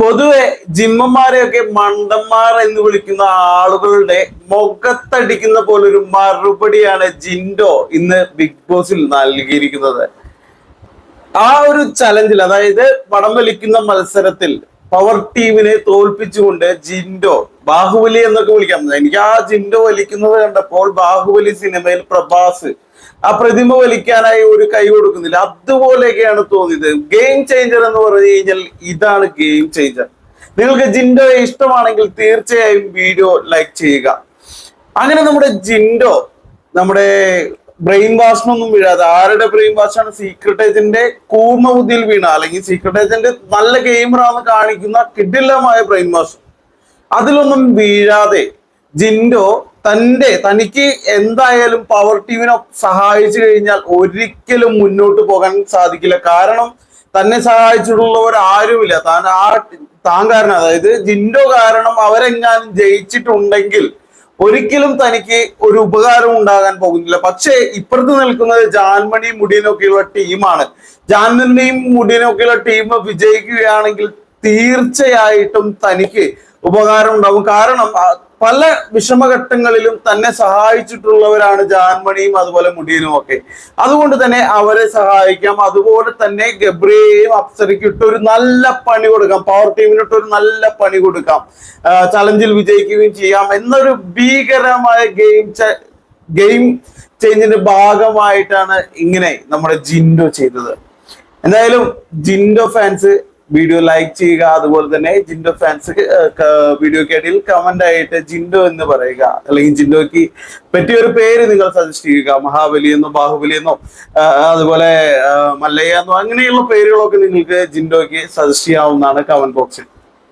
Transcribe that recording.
പൊതുവെ ജിമ്മന്മാരെയൊക്കെ മണ്ടന്മാർ എന്ന് വിളിക്കുന്ന ആളുകളുടെ മുഖത്തടിക്കുന്ന പോലൊരു മറുപടിയാണ് ജിൻഡോ ഇന്ന് ബിഗ് ബോസിൽ നൽകിയിരിക്കുന്നത്. ആ ഒരു ചലഞ്ചിൽ അതായത് പടം വലിക്കുന്ന മത്സരത്തിൽ പവർ ടീമിനെ തോൽപ്പിച്ചുകൊണ്ട് ജിൻഡോ ബാഹുബലി എന്നൊക്കെ വിളിക്കാം. എനിക്ക് ആ ജിൻഡോ വലിക്കുന്നത് കണ്ടപ്പോൾ ബാഹുബലി സിനിമയിൽ പ്രഭാസ് ആ പ്രതിമ വലിക്കാനായി ഒരു കൈ കൊടുക്കുന്നില്ല. അതുപോലെയൊക്കെയാണ് തോന്നിയത്. ഗെയിം ചേഞ്ചർ എന്ന് പറഞ്ഞു കഴിഞ്ഞാൽ ഇതാണ് ഗെയിം ചേഞ്ചർ നിങ്ങൾക്ക് ജിൻഡോ ഇഷ്ടമാണെങ്കിൽ തീർച്ചയായും വീഡിയോ ലൈക്ക് ചെയ്യുക. അങ്ങനെ നമ്മുടെ ജിൻഡോ നമ്മുടെ ബ്രെയിൻ വാഷിനൊന്നും വീഴാതെ. ആരുടെ ബ്രെയിൻ വാഷാണ് സീക്രട്ട് ഏജന്റ് കൂർമ്മ ബുദ്ധിയിൽ വീണ അല്ലെങ്കിൽ സീക്രട്ട് ഏജന്റ് നല്ല ഗെയിമറാന്ന് കാണിക്കുന്ന കിഡില്ലമായ ബ്രെയിൻ വാഷ് അതിലൊന്നും വീഴാതെ ജിൻഡോ തന്റെ തനിക്ക് എന്തായാലും പവർ ടീമിനെ സഹായിച്ചു കഴിഞ്ഞാൽ ഒരിക്കലും മുന്നോട്ട് പോകാൻ സാധിക്കില്ല. കാരണം തന്നെ സഹായിച്ചിട്ടുള്ളവർ ആരുമില്ല താൻ ആ താൻ കാരണം അതായത് ജിൻഡോ കാരണം അവരെങ്ങാനും ജയിച്ചിട്ടുണ്ടെങ്കിൽ ഒരിക്കലും തനിക്ക് ഒരു ഉപകാരം ഉണ്ടാകാൻ പോകുന്നില്ല. പക്ഷേ ഇപ്പുറത്ത് നിൽക്കുന്നത് ജാൻമണി മുടിയനൊക്കെയുള്ള ടീമാണ് ജാൻമണിയും മുടിയനൊക്കെയുള്ള ടീം വിജയിക്കുകയാണെങ്കിൽ തീർച്ചയായിട്ടും തനിക്ക് ഉപകാരം ഉണ്ടാവും കാരണം പല വിഷമഘട്ടങ്ങളിലും തന്നെ സഹായിച്ചിട്ടുള്ളവരാണ് ജാൻമണിയും അതുപോലെ മുടിയനും ഒക്കെ. അതുകൊണ്ട് തന്നെ അവരെ സഹായിക്കാം. അതുപോലെ തന്നെ ഗബ്രിയെയും അപ്സരയ്ക്ക് ഇട്ട് ഒരു നല്ല പണി കൊടുക്കാം. പവർ ടീമിനിട്ട് ഒരു നല്ല പണി കൊടുക്കാം. ചലഞ്ചിൽ വിജയിക്കുകയും ചെയ്യാം. എന്നൊരു ഭീകരമായ ഗെയിം ഗെയിം ചേഞ്ചിന്റെ ഭാഗമായിട്ടാണ് ഇങ്ങനെ നമ്മുടെ ജിൻഡോ ചെയ്തത്. എന്തായാലും ജിൻഡോ ഫാൻസ് വീഡിയോ ലൈക്ക് ചെയ്യുക അതുപോലെ തന്നെ ജിൻഡോ ഫാൻസ് വീഡിയോ ഇടയിൽ കമന്റ് ആയിട്ട് ജിൻഡോ എന്ന് പറയുക. അല്ലെങ്കിൽ ജിൻഡോക്ക് പറ്റിയ ഒരു പേര് നിങ്ങൾ സജസ്റ്റ് ചെയ്യുക. മഹാബലി എന്നോ ബാഹുബലി എന്നോ അതുപോലെ മല്ലയ്യ എന്നോ അങ്ങനെയുള്ള പേരുകളൊക്കെ നിങ്ങൾക്ക് ജിൻഡോക്ക് സജസ്റ്റ് ചെയ്യാവുന്നതാണ് കമന്റ് ബോക്സിൽ